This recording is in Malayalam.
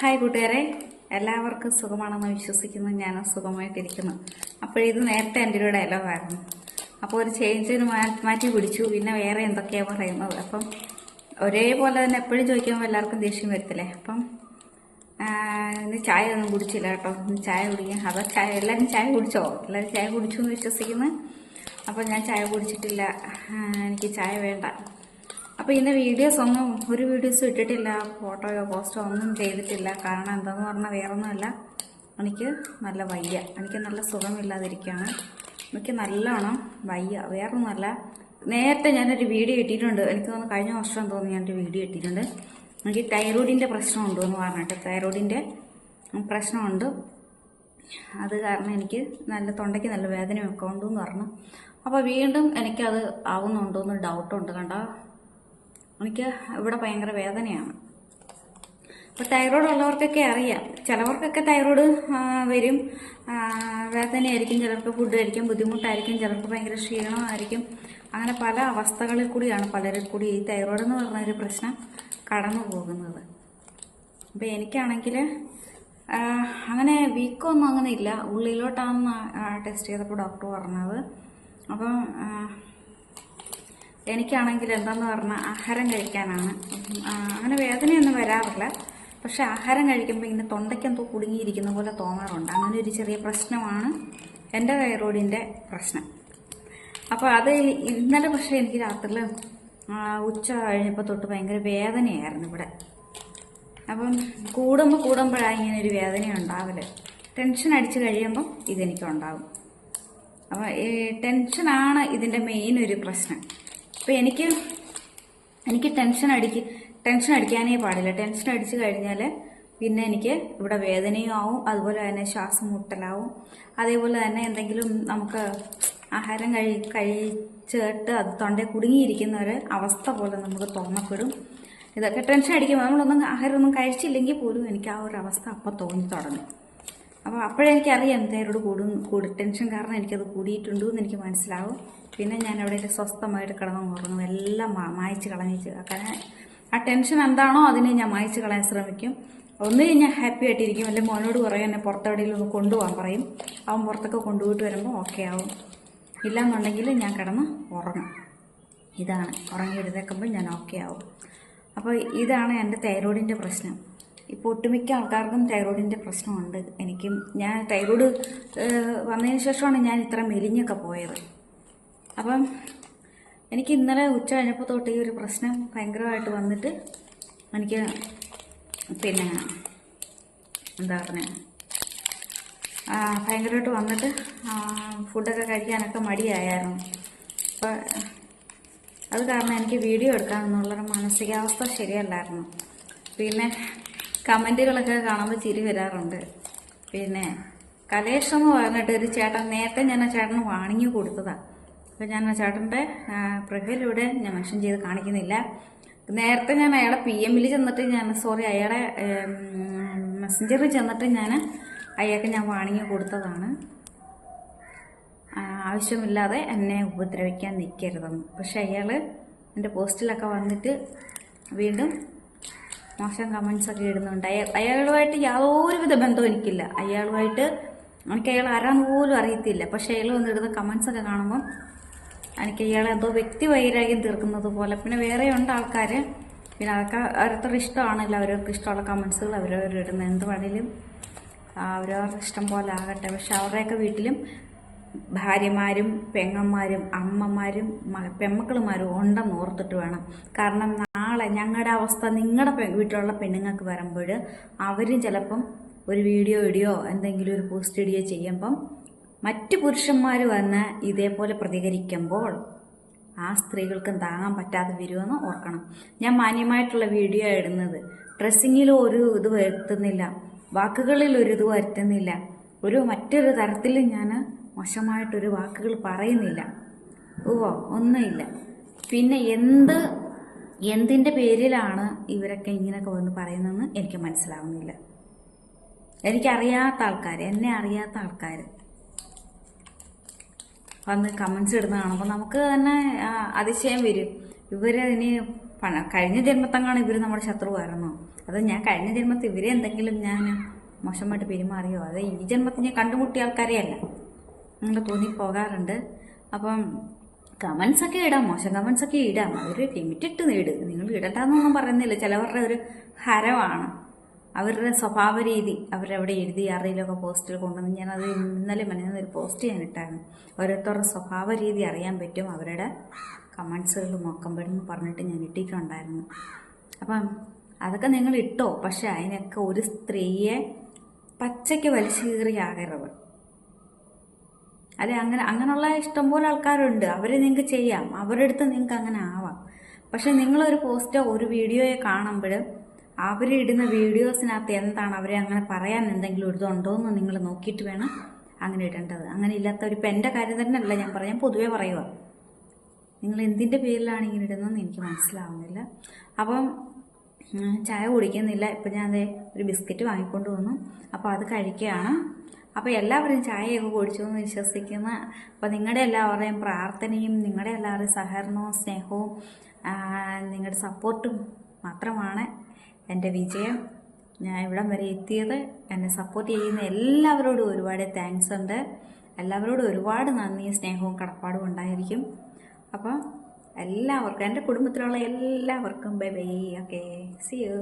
ഹായ് കൂട്ടുകാരെ എല്ലാവർക്കും സുഖമാണെന്ന് വിശ്വസിക്കുന്നു. ഞാൻ സുഖമായിട്ടിരിക്കുന്നു. ഇത് നേരത്തെ എന്റെ ഒരു ഡയലോഗായിരുന്നു അപ്പോൾ ഒരു ചേഞ്ചിന് മാറ്റി പിടിച്ചു. പിന്നെ വേറെ എന്തൊക്കെയാണ് പറയുന്നത്? അപ്പം ഒരേപോലെ തന്നെ എപ്പോഴും ചോദിക്കുമ്പോൾ എല്ലാവർക്കും ദേഷ്യം വരത്തില്ലേ? അപ്പം ഇന്ന് ചായ ഒന്നും കുടിച്ചില്ല കേട്ടോ. ഇന്ന് ചായ കുടിക്കാൻ. അതോ ചായ. എല്ലാവരും ചായ കുടിച്ചോ? എല്ലാവരും ചായ കുടിച്ചു എന്ന് വിശ്വസിക്കുന്നു. അപ്പോൾ ഞാൻ ചായ കുടിച്ചിട്ടില്ല. എനിക്ക് ചായ വേണ്ട. അപ്പോൾ ഇന്ന് വീഡിയോസ് ഒന്നും ഒരു വീഡിയോസും ഇട്ടിട്ടില്ല ഫോട്ടോയോ പോസ്റ്റോ ഒന്നും ചെയ്തിട്ടില്ല. കാരണം എന്താന്ന് പറഞ്ഞാൽ വേറൊന്നുമല്ല. എനിക്ക് നല്ല വയ്യ. എനിക്ക് നല്ല സുഖമില്ലാതിരിക്കുകയാണ്. എനിക്ക് നല്ലോണം വയ്യ. വേറൊന്നുമല്ല. നേരത്തെ ഞാനൊരു വീഡിയോ ഇട്ടിട്ടുണ്ട്. എനിക്ക് തോന്നുന്നു കഴിഞ്ഞ വർഷം തോന്നി ഞാനൊരു വീഡിയോ ഇട്ടിട്ടുണ്ട്. എനിക്ക് തൈറോയിഡിന്റെ പ്രശ്നമുണ്ട് എന്ന് പറഞ്ഞിട്ട് തൈറോയിഡിന്റെ പ്രശ്നമുണ്ട്. അത് കാരണം എനിക്ക് നല്ല തൊണ്ടയ്ക്ക് നല്ല വേദനയൊക്കെ ഉണ്ടെന്ന് പറഞ്ഞു. അപ്പോൾ വീണ്ടും എനിക്കത് ആവുന്നുണ്ടോ എന്ന് ഡൗട്ടുണ്ട് കണ്ടോ? എനിക്ക് ഇവിടെ ഭയങ്കര വേദനയാണ്. ഇപ്പോൾ തൈറോയ്ഡ് ഉള്ളവർക്കൊക്കെ അറിയാം. ചിലവർക്കൊക്കെ തൈറോയ്ഡ് വരും. വേദനയായിരിക്കും ചിലർക്ക് ഫുഡ് കഴിക്കാൻ ബുദ്ധിമുട്ടായിരിക്കും ചിലർക്ക് ഭയങ്കര ക്ഷീണമായിരിക്കും. അങ്ങനെ പല അവസ്ഥകളിൽ കൂടിയാണ് പലരിൽ കൂടി ഈ തൈറോയ്ഡ് എന്ന് പറഞ്ഞ ഒരു പ്രശ്നം കടന്നു പോകുന്നത്. അപ്പോൾ എനിക്കാണെങ്കിൽ അങ്ങനെ വീക്കൊന്നും അങ്ങനെ ഇല്ല. ഉള്ളിലോട്ടാണെന്ന് ടെസ്റ്റ് ചെയ്തപ്പോൾ ഡോക്ടർ പറഞ്ഞത്. അപ്പം എനിക്കാണെങ്കിൽ എന്താന്ന് പറഞ്ഞാൽ ആഹാരം കഴിക്കാനാണ്. അങ്ങനെ വേദനയൊന്നും വരാറില്ല. പക്ഷെ ആഹാരം കഴിക്കുമ്പോൾ ഇങ്ങനെ തൊണ്ടയ്ക്കെന്തോ കുടുങ്ങിയിരിക്കുന്ന പോലെ തോന്നാറുണ്ട്. അങ്ങനെ ഒരു ചെറിയ പ്രശ്നമാണ് എന്റെ തൈറോയിഡിന്റെ പ്രശ്നം. അപ്പോൾ അത് ഇന്നലെ പക്ഷേ എനിക്ക് രാത്രിയിൽ ഉച്ച കഴിഞ്ഞപ്പോൾ തൊട്ട് ഭയങ്കര വേദനയായിരുന്നു ഇവിടെ. അപ്പം കൂടുമ്പോൾ കൂടുമ്പോഴാണ് ഇങ്ങനെ ഒരു വേദന ഉണ്ടാവൽ. ടെൻഷൻ അടിച്ച് കഴിയുമ്പം ഇതെനിക്കുണ്ടാവും. അപ്പോൾ ഈ ടെൻഷനാണ് ഇതിന്റെ മെയിൻ ഒരു പ്രശ്നം. അപ്പോൾ എനിക്ക് എനിക്ക് ടെൻഷൻ അടിക്ക് ടെൻഷൻ അടിക്കാനേ പാടില്ല. ടെൻഷൻ അടിച്ച് കഴിഞ്ഞാൽ പിന്നെ എനിക്ക് ഇവിടെ വേദനയും ആവും അതുപോലെ തന്നെ ശ്വാസം മുട്ടലാവും. അതേപോലെ തന്നെ എന്തെങ്കിലും നമുക്ക് ആഹാരം കഴി കഴിച്ചിട്ട് അത് തൊണ്ടയിൽ കുടുങ്ങിയിരിക്കുന്ന ഒരു അവസ്ഥ പോലെ നമുക്ക് തോന്നപ്പെടും. ഇതൊക്കെ ടെൻഷൻ അടിക്കുമ്പോൾ നമ്മളൊന്നും ആഹാരമൊന്നും കഴിച്ചില്ലെങ്കിൽ പോലും എനിക്ക് ആ ഒരു അവസ്ഥ അപ്പം തോന്നി തുടങ്ങും. അപ്പോൾ അപ്പോഴെനിക്കറിയാം തൈറോയ്ഡ് കൂടും കൂടി ടെൻഷൻ കാരണം എനിക്കത് കൂടിയിട്ടുണ്ട് എന്ന് എനിക്ക് മനസ്സിലാവും. പിന്നെ ഞാൻ അവിടെ സ്വസ്ഥമായിട്ട് കിടന്നു ഉറങ്ങും. എല്ലാം മായച്ച് കളഞ്ഞിച്ച് കാരണം ആ ടെൻഷൻ എന്താണോ അതിനെ ഞാൻ മായ്ച്ച് കളയാൻ ശ്രമിക്കും. ഒന്നുകിൽ ഞാൻ ഹാപ്പി ആയിട്ടിരിക്കും. അല്ലെങ്കിൽ മോനോട് പറയും എന്നെ പുറത്തെവിടെയെങ്കിലും ഒന്ന് കൊണ്ടുപോകാൻ പറയും. അവൻ പുറത്തൊക്കെ കൊണ്ടുപോയിട്ട് വരുമ്പോൾ ഓക്കെ ആവും. ഇല്ലാന്നുണ്ടെങ്കിൽ ഞാൻ കിടന്ന് ഉറങ്ങും. ഇതാണ്. ഉറങ്ങി എഴുതേക്കുമ്പോൾ ഞാൻ ഓക്കെ ആവും. അപ്പോൾ ഇതാണ് എന്റെ തൈറോയിഡിന്റെ പ്രശ്നം. ഇപ്പോൾ ഒട്ടുമിക്ക ആൾക്കാർക്കും തൈറോയിഡിന്റെ പ്രശ്നമുണ്ട്. എനിക്കും ഞാൻ തൈറോയിഡ് വന്നതിന് ശേഷമാണ് ഞാൻ ഇത്ര മെലിഞ്ഞൊക്കെ പോയത്. അപ്പം എനിക്ക് ഇന്നലെ ഉച്ച കഴിഞ്ഞപ്പോൾ തൊട്ട് ഈ ഒരു പ്രശ്നം ഭയങ്കരമായിട്ട് വന്നിട്ട് എനിക്ക് പിന്നെ എന്താ പറഞ്ഞത് ഭയങ്കരമായിട്ട് വന്നിട്ട് ഫുഡൊക്കെ കഴിക്കാനൊക്കെ മടിയായിരുന്നു. അപ്പോൾ അത് കാരണം എനിക്ക് വീഡിയോ എടുക്കാമെന്നുള്ളൊരു മാനസികാവസ്ഥ ശരിയല്ലായിരുന്നു. പിന്നെ കമന്റുകളൊക്കെ കാണുമ്പോൾ ചിരി വരാറുണ്ട്. പിന്നെ കലേഷം എന്ന് പറഞ്ഞിട്ട് ഒരു ചേട്ടൻ നേരത്തെ ഞാൻ ആ ചേട്ടന് വാണിങ്ങി കൊടുത്തതാണ് അപ്പോൾ ഞാൻ ആ ചേട്ടന്റെ പ്രൊഫൈലിലൂടെ ഞാൻ മെൻഷൻ ചെയ്ത് കാണിക്കുന്നില്ല. നേരത്തെ ഞാൻ അയാളെ പി എമ്മിൽ ചെന്നിട്ട് ഞാൻ സോറി അയാളെ മെസ്സഞ്ചറിൽ ചെന്നിട്ട് ഞാൻ അയാൾക്ക് ഞാൻ വാണിങ്ങി കൊടുത്തതാണ്. ആവശ്യമില്ലാതെ എന്നെ ഉപദ്രവിക്കാൻ നിൽക്കരുതെന്ന് പക്ഷെ അയാൾ എന്റെ പോസ്റ്റിലൊക്കെ വന്നിട്ട് വീണ്ടും മോശം കമൻസ് ഒക്കെ ഇടുന്നുണ്ട്. അയാൾ അയാളുമായിട്ട് യാതൊരുവിധ ബന്ധവും എനിക്കില്ല. അയാളുമായിട്ട് എനിക്ക് അയാൾ ആരാന്ന് പോലും അറിയത്തില്ല. പക്ഷെ അയാൾ വന്നിടുന്ന കമൻസ് ഒക്കെ കാണുമ്പം എനിക്ക് അയാളെ എന്തോ വ്യക്തി വൈരാഗ്യം തീർക്കുന്നത് പോലെ. പിന്നെ വേറെ ഉണ്ട് ആൾക്കാർ പിന്നെ അതൊക്കെ ഓരോരുത്തരുടെ ഇഷ്ടമാണല്ലോ അവരവർക്ക് ഇഷ്ടമുള്ള കമൻസുകൾ അവരവർ ഇടുന്നത്. എന്ത് വേണേലും അവരവരുടെ ഇഷ്ടം പോലെ ആകട്ടെ. പക്ഷെ അവരുടെയൊക്കെ വീട്ടിലും ഭാര്യമാരും പെങ്ങന്മാരും അമ്മമാരും പെമ്മക്കളുമാരും ഉണ്ടെന്ന് ഓർത്തിട്ട് വേണം. കാരണം നാളെ ഞങ്ങളുടെ അവസ്ഥ നിങ്ങളുടെ വീട്ടിലുള്ള പെണ്ണുങ്ങൾക്ക് വരുമ്പോൾ അവരും ചിലപ്പം ഒരു വീഡിയോ ഇടിയോ എന്തെങ്കിലും ഒരു പോസ്റ്റ് ഇടിയോ ചെയ്യുമ്പം മറ്റു പുരുഷന്മാർ വന്ന് ഇതേപോലെ പ്രതികരിക്കുമ്പോൾ ആ സ്ത്രീകൾക്കും താങ്ങാൻ പറ്റാതെ വരുമെന്ന് ഓർക്കണം. ഞാൻ മാന്യമായിട്ടുള്ള വീഡിയോ ഇടുന്നത്. ഡ്രസ്സിങ്ങിൽ ഒരു ഇത് വരുത്തുന്നില്ല. വാക്കുകളിൽ ഒരു ഇത് വരുത്തുന്നില്ല. ഒരു മറ്റൊരു തരത്തിൽ ഞാൻ മോശമായിട്ടൊരു വാക്കുകൾ പറയുന്നില്ല. ഓ ഒന്നുമില്ല. പിന്നെ എന്ത് എന്തിന്റെ പേരിലാണ് ഇവരൊക്കെ ഇങ്ങനെയൊക്കെ വന്ന് പറയുന്നതെന്ന് എനിക്ക് മനസ്സിലാവുന്നില്ല. എനിക്കറിയാത്ത ആൾക്കാർ എന്നെ അറിയാത്ത ആൾക്കാർ വന്ന് കമൻസ് ഇടുന്ന കാണുമ്പോൾ നമുക്ക് തന്നെ അതിശയം വരും. ഇവർ ഇനി കഴിഞ്ഞ ജന്മത്തങ്ങാണ് ഇവർ നമ്മുടെ ശത്രുവായിരുന്നോ അത് ഞാൻ കഴിഞ്ഞ ജന്മത്തിൽ ഇവരെ എന്തെങ്കിലും ഞാൻ മോശമായിട്ട് പെരുമാറിയോ? അത് ഈ ജന്മത്തിൽ ഞാൻ കണ്ടുമുട്ടിയ ആൾക്കാരെയല്ല. അങ്ങനെ തോന്നി പോകാറുണ്ട്. അപ്പം കമൻസൊക്കെ ഇടാം മോശം കമൻസൊക്കെ ഇടാം. അവർ ലിമിറ്റ് ഇട്ട് നേട്. നിങ്ങൾ ഇടണ്ടെന്നൊന്നും പറയുന്നില്ല. ചിലവരുടെ ഒരു ഹരമാണ്. അവരുടെ സ്വഭാവ രീതി അവരവിടെ എഴുതി അറിയിലൊക്കെ പോസ്റ്റിൽ കൊണ്ടുവന്ന് ഞാനത് ഇന്നലെ മനസ്സിൽ ഒരു പോസ്റ്റ് ഞാൻ ഇട്ടായിരുന്നു ഓരോരുത്തരുടെ സ്വഭാവ രീതി അറിയാൻ പറ്റും. അവരുടെ കമൻസുകൾ നോക്കുമ്പോഴെന്ന് പറഞ്ഞിട്ട് ഞാൻ ഇട്ടിട്ടുണ്ടായിരുന്നു. അപ്പം അതൊക്കെ നിങ്ങൾ ഇട്ടോ? പക്ഷേ അതിനൊക്കെ ഒരു സ്ത്രീയെ പച്ചയ്ക്ക് വലിച്ചു കീറിയാകരുത്. അല്ലെ അങ്ങനെ അങ്ങനെയുള്ള ഇഷ്ടംപോലെ ആൾക്കാരുണ്ട്. അവരെ നിങ്ങൾക്ക് ചെയ്യാം. അവരുടെ അടുത്ത് നിങ്ങൾക്ക് അങ്ങനെ ആവാം. പക്ഷെ നിങ്ങളൊരു പോസ്റ്റോ ഒരു വീഡിയോയെ കാണുമ്പോൾ അവരിടുന്ന വീഡിയോസിനകത്ത് എന്താണ് അവരെ അങ്ങനെ പറയാൻ എന്തെങ്കിലും ഒരു എന്ന് നിങ്ങൾ നോക്കിയിട്ട് വേണം അങ്ങനെ ഇടേണ്ടത്. അങ്ങനെ ഇല്ലാത്തവർ ഇപ്പം എന്റെ കാര്യം തന്നെ അല്ല ഞാൻ പറയാം പൊതുവേ പറയുക നിങ്ങൾ എന്തിന്റെ പേരിലാണ് ഇങ്ങനെ ഇടുന്നതെന്ന് എനിക്ക് മനസ്സിലാവുന്നില്ല. അപ്പം ചായ കുടിക്കുന്നില്ല. ഇപ്പം ഞാൻ ഒരു ബിസ്ക്കറ്റ് വാങ്ങിക്കൊണ്ട് വന്നു. അപ്പോൾ അത് കഴിക്കുകയാണ്. അപ്പോൾ എല്ലാവരും ചായയൊക്കെ കുടിച്ചു എന്ന് വിശ്വസിക്കുന്നു. അപ്പോൾ നിങ്ങളുടെ എല്ലാവരുടെയും പ്രാർത്ഥനയും നിങ്ങളുടെ എല്ലാവരുടെയും സഹകരണവും സ്നേഹവും നിങ്ങളുടെ സപ്പോർട്ടും മാത്രമാണ് എന്റെ വിജയം. ഞാൻ ഇവിടം വരെ എത്തിയത്. എന്നെ സപ്പോർട്ട് ചെയ്യുന്ന എല്ലാവരോടും ഒരുപാട് താങ്ക്സ് ഉണ്ട്. എല്ലാവരോടും ഒരുപാട് നന്ദിയും സ്നേഹവും കടപ്പാടും ഉണ്ടായിരിക്കും. അപ്പോൾ എല്ലാവർക്കും എന്റെ കുടുംബത്തിലുള്ള എല്ലാവർക്കും bye bye okay see you